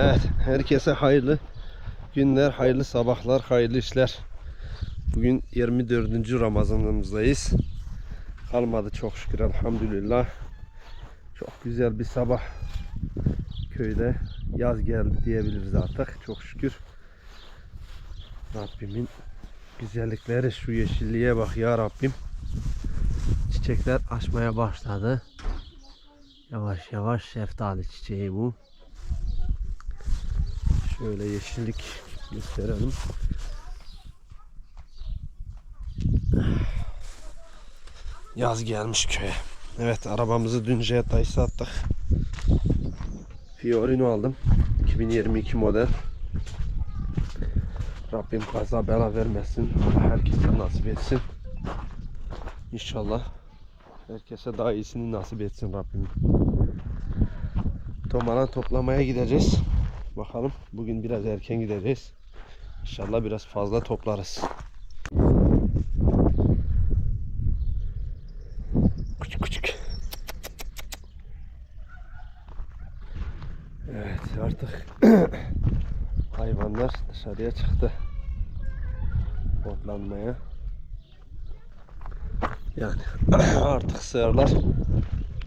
Evet, herkese hayırlı günler, hayırlı sabahlar, hayırlı işler. Bugün 24. Ramazanımızdayız. Kalmadı çok şükür elhamdülillah. Çok güzel bir sabah köyde yaz geldi diyebiliriz artık çok şükür. Rabbimin güzellikleri şu yeşilliğe bak ya Rabbim. Çiçekler açmaya başladı. Yavaş yavaş şeftali çiçeği bu. Şöyle yeşillik gösterelim. Yaz gelmiş köye. Evet arabamızı dün Jetta'yı sattık. Fiorino aldım. 2022 model. Rabbim kaza bela vermesin. Herkese nasip etsin. İnşallah herkese daha iyisini nasip etsin Rabbim. Tomaran toplamaya gideceğiz. Bakalım bugün biraz erken gideceğiz. İnşallah biraz fazla toplarız. Küçük küçük. Evet artık hayvanlar dışarıya çıktı. Otlanmaya. Yani artık sığırlar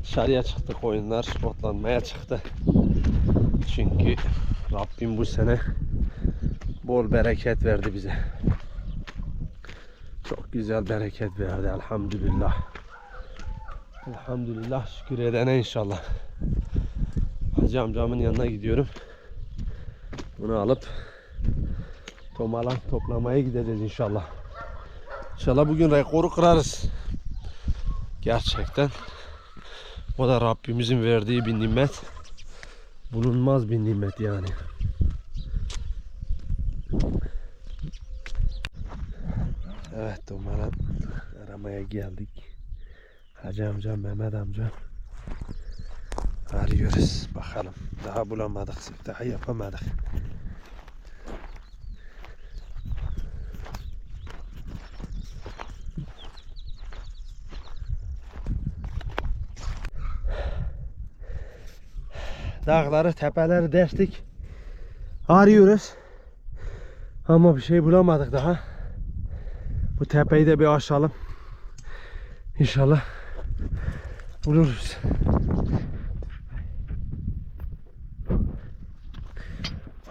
dışarıya çıktı koyunlar otlanmaya çıktı. Çünkü Rabbim bu sene bol bereket verdi bize. Çok güzel bereket verdi elhamdülillah. Elhamdülillah şükür edene inşallah. Hacı amcamın yanına gidiyorum. Bunu alıp tomalan toplamaya gideceğiz inşallah. İnşallah bugün rekoru kırarız. Gerçekten o da Rabbimizin verdiği bir nimet. Bulunmaz bir nimet yani. Evet Domaran aramaya geldik. Hacı amcam, Mehmet amcam. Arıyoruz bakalım. Daha bulamadık, daha yapamadık. Dağları, tepeleri deştik. Arıyoruz. Ama bir şey bulamadık daha. Bu tepeyi de bir aşalım. İnşallah buluruz.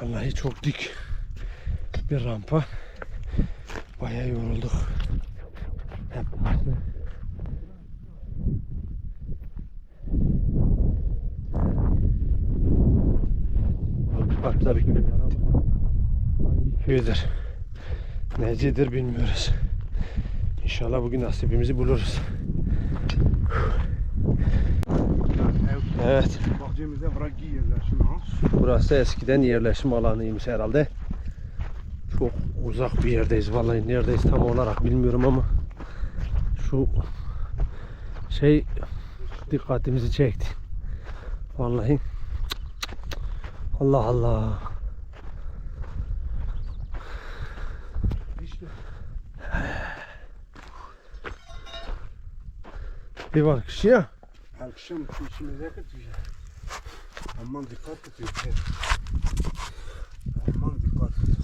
Vallahi çok dik bir rampa. Bayağı yorulduk. Hep farklı. Farklı bir köy var ama hangi köydür? Necidir bilmiyoruz. İnşallah bugün nasibimizi buluruz. Evet. Burası eskiden yerleşim alanıymış herhalde. Çok uzak bir yerdeyiz. Vallahi neredeyiz tam olarak bilmiyorum ama şu şey dikkatimizi çekti. Vallahi Allah Allah. İşte Bir bak kişi ya. akşam şu işimize katıyor. Aman dikkat et yoksa. Aman dikkat et.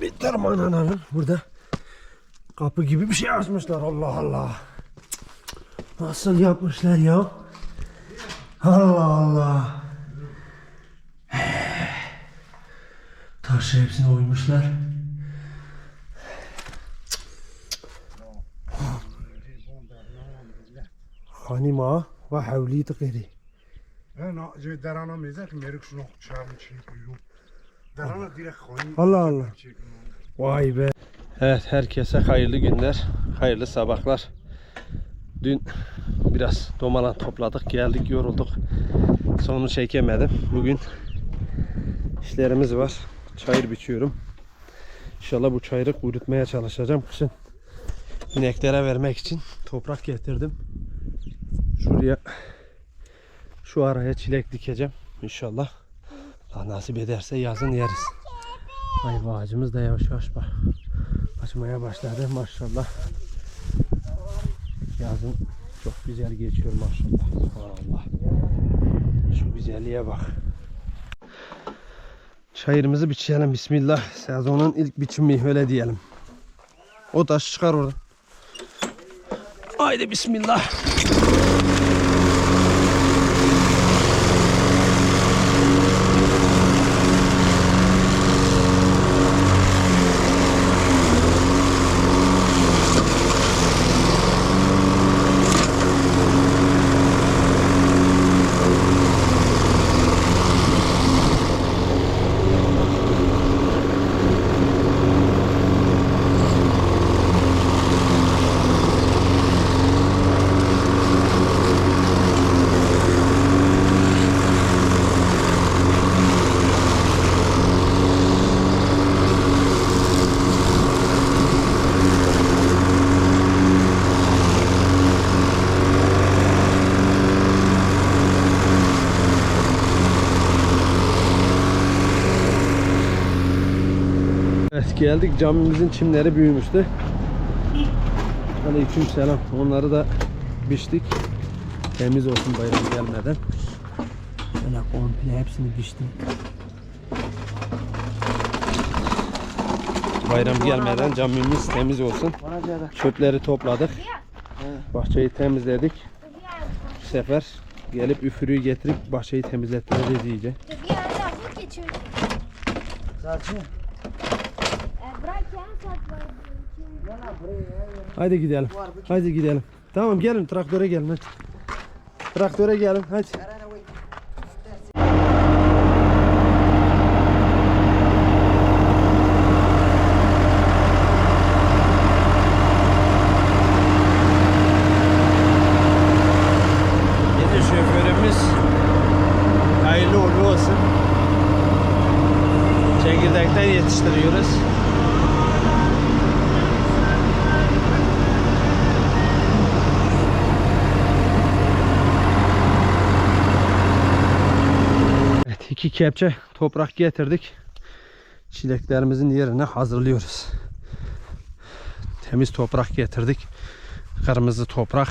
Bir derman ananın burada kapı gibi bir şey açmışlar Allah Allah. Nasıl yapmışlar ya? Allah Allah. Taşı hepsine uymuşlar. Hanima ve havli tıkiri. Ben acı derana mezek merik şunu çağırın çekiyor. Derana direkt koyun. Allah Allah. Vay be. Evet herkese hayırlı günler, hayırlı sabahlar. Dün biraz domalan topladık, geldik, yorulduk. Sonu çekemedim. Bugün işlerimiz var. Çayır biçiyorum. İnşallah bu çayırı kurutmaya çalışacağım kışın. İneklere vermek için toprak getirdim. Şuraya şu araya çilek dikeceğim inşallah. Allah nasip ederse yazın yeriz. Ayva ağacımız da yavaş yavaş. Açmaya başladı maşallah. Yazın çok güzel geçiyor maşallah. Allah. Şu güzelliğe bak. Çayırımızı biçelim bismillah. Sezonun ilk biçimi öyle diyelim. O taş çıkar oradan. Haydi bismillah. Evet geldik camimizin çimleri büyümüştü. Aleyküm selam. Onları da biçtik. Temiz olsun bayram gelmeden. Böyle komple hepsini biçtim. Bayram gelmeden camimiz temiz olsun. Çöpleri topladık. Bahçeyi temizledik. Bu sefer gelip üfürüğü getirip bahçeyi temizlettireceğiz iyice. Zaten E, bırak ya saat var. Haydi gidelim. Haydi gidelim. Tamam gelin traktöre gelin hadi. Traktöre gelin hadi. Yeni şoförümüz hayırlı uğurlu. Çekirdekten yetiştiriyoruz. Evet iki kepçe toprak getirdik. Çileklerimizin yerine hazırlıyoruz. Temiz toprak getirdik. Kırmızı toprak.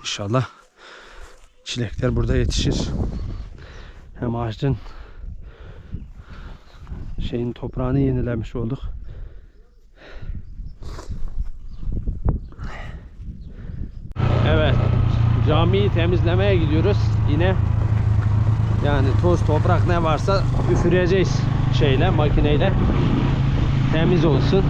İnşallah çilekler burada yetişir. Hem ağacın şeyin toprağını yenilemiş olduk. Evet. Camiyi temizlemeye gidiyoruz. Yine yani toz toprak ne varsa üfüreceğiz şeyle makineyle. Temiz olsun.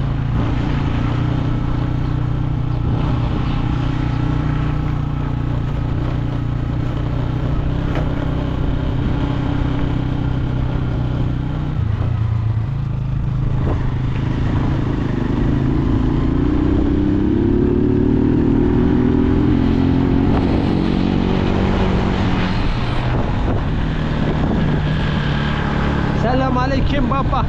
Selam aleyküm baba.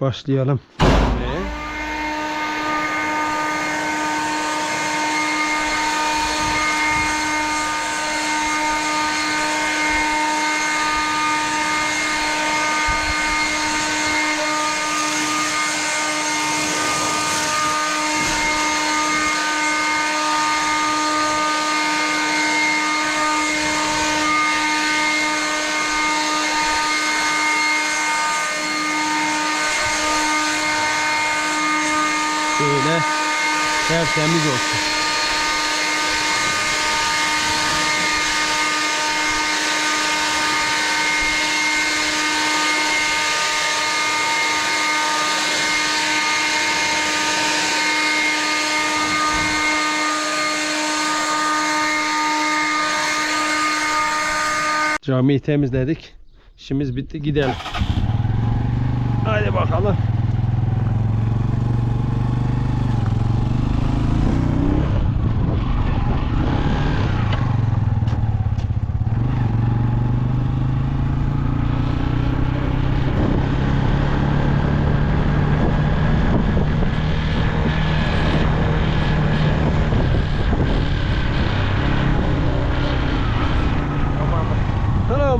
Başlayalım. Şöyle tertemiz olsun. Camiyi temizledik. İşimiz bitti gidelim. Hadi bakalım.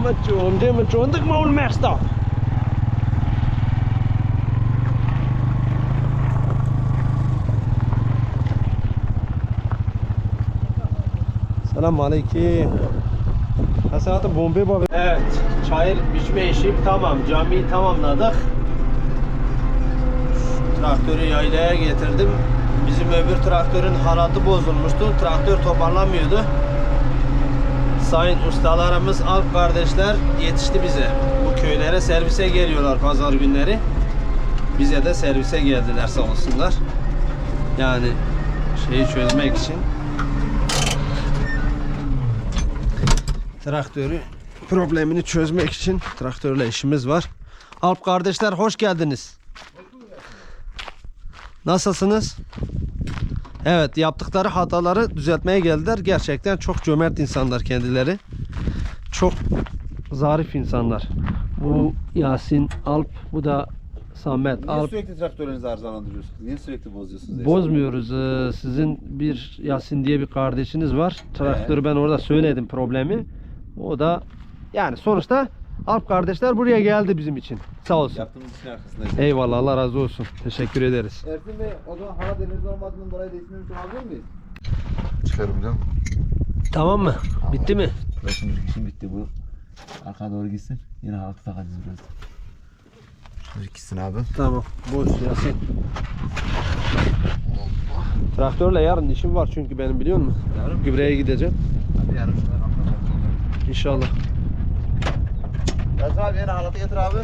maar zo'n maal meester. Selamun Aleyküm. Hasanat'ın bombe babı. Evet, çayır biçme işi tamam. Camiyi tamamladık. Traktörü yaylaya getirdim. Bizim öbür traktörün halatı bozulmuştu. Traktör toparlamıyordu. Sayın ustalarımız, Alp kardeşler yetişti bize. Bu köylere servise geliyorlar pazar günleri. Bize de servise geldiler sağ olsunlar. Yani şeyi çözmek için traktörü problemini çözmek için traktörle işimiz var. Alp kardeşler hoş geldiniz. Nasılsınız? Evet yaptıkları hataları düzeltmeye geldiler. Gerçekten çok cömert insanlar kendileri. Çok zarif insanlar. Bu Yasin Alp, bu da Samet Niye Alp. sürekli traktörlerinizi arızalandırıyorsunuz? Niye sürekli bozuyorsunuz? Bozmuyoruz. Ee, Sizin bir Yasin diye bir kardeşiniz var. Traktörü ben orada söyledim problemi. O da yani sonuçta Alp kardeşler buraya geldi bizim için. Sağ olsun. Yaptığımız işin arkasındayız. Eyvallah Allah razı olsun. Teşekkür ederiz. Ersin Bey o zaman hava denizde olmadığından dolayı değiştirmemiş olabilir miyiz? Çıkarım canım. Tamam mı? Bitti mi? Şimdi işim bitti bu. Arkaya doğru gitsin. Yine halkı takacağız biraz. Şöyle gitsin abi. Tamam. Boş Yasin. Traktörle yarın işim var çünkü benim biliyor musun? Yarın mı? Gübreye gideceğim. Hadi yarın şunları. İnşallah. Ersin abi yine halatı getir abi.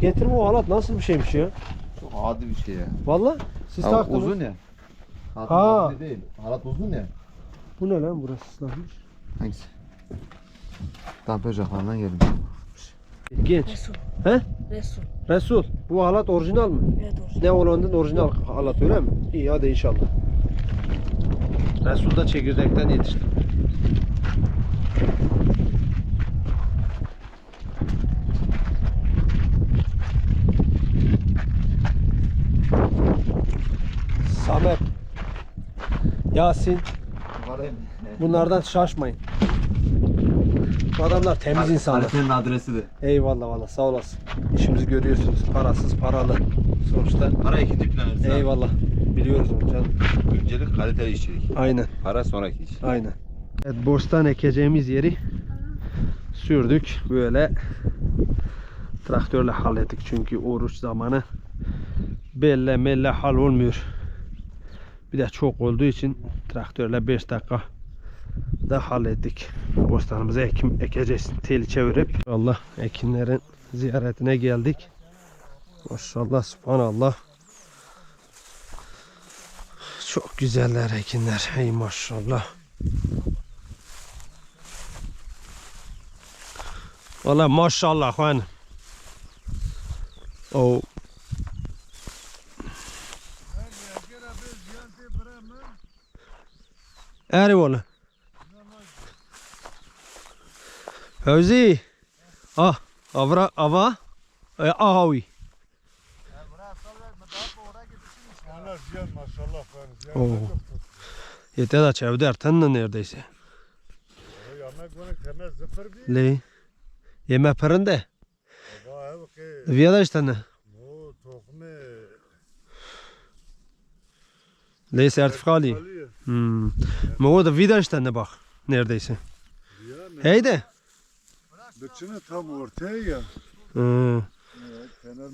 Getirme o halat nasıl bir şeymiş ya? Çok adi bir şey ya. Valla siz taktınız. uzun ya. Halat Ha. uzun değil. Halat uzun ya. Bu ne lan burası ıslanmış. Hangisi? Damper jantlarından geldim. Genç. Resul. He? Resul. Resul. Bu halat orijinal mı? Evet orijinal. Ne olanın orijinal halat öyle mi? İyi hadi inşallah. Resul da çekirdekten yetişti. Yasin. Bunlardan şaşmayın. Bu adamlar temiz insanlar. Halit'in adresi de. Eyvallah valla sağ olasın. İşimizi görüyorsunuz. Parasız paralı. Sonuçta Para ikinci plan Ersin abi. eyvallah. Biliyoruz onu canım. Öncelik kaliteli işçilik. Aynen. Para sonraki iş. Aynen. Evet, boştan ekeceğimiz yeri sürdük. Böyle traktörle hallettik. Çünkü oruç zamanı belle melle hal olmuyor. Bir de çok olduğu için traktörle 5 dakika da hallettik. Bostanımıza ekim ekeceğiz. Teli çevirip. Allah ekinlerin ziyaretine geldik. Maşallah subhanallah. Çok güzeller ekinler. Hey maşallah. Valla maşallah hani. O Oğlum. Fevzi. Ah, avra ava. E, ziyan. Oo. Yeter da çevde erten neredeyse. Le. Yeme perinde. Viyada işte ne? Bu tohumu. Le sertifikalı. Alıyor. Hmm. Ma o da vida işte ne bak. Neredeyse. Yani Heydi. Bütünü tam ortaya ya. Hmm. Evet, Fener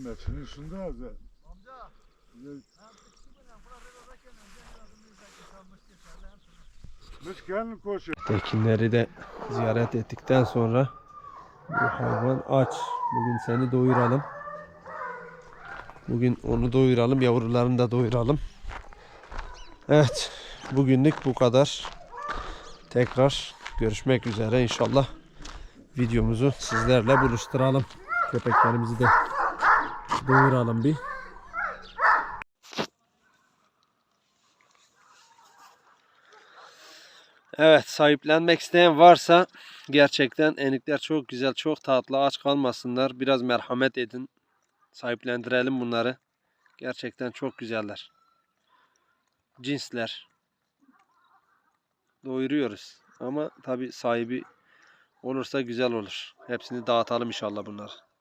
gelin koşun. Tekinleri de ziyaret ettikten sonra bu hayvan aç. Bugün seni doyuralım. Bugün onu doyuralım. Yavrularını da doyuralım. Evet. Bugünlük bu kadar. Tekrar görüşmek üzere inşallah. Videomuzu sizlerle buluşturalım. Köpeklerimizi de doyuralım bir. Evet sahiplenmek isteyen varsa gerçekten enikler çok güzel çok tatlı aç kalmasınlar biraz merhamet edin sahiplendirelim bunları gerçekten çok güzeller cinsler doyuruyoruz. Ama tabi sahibi olursa güzel olur. Hepsini dağıtalım inşallah bunları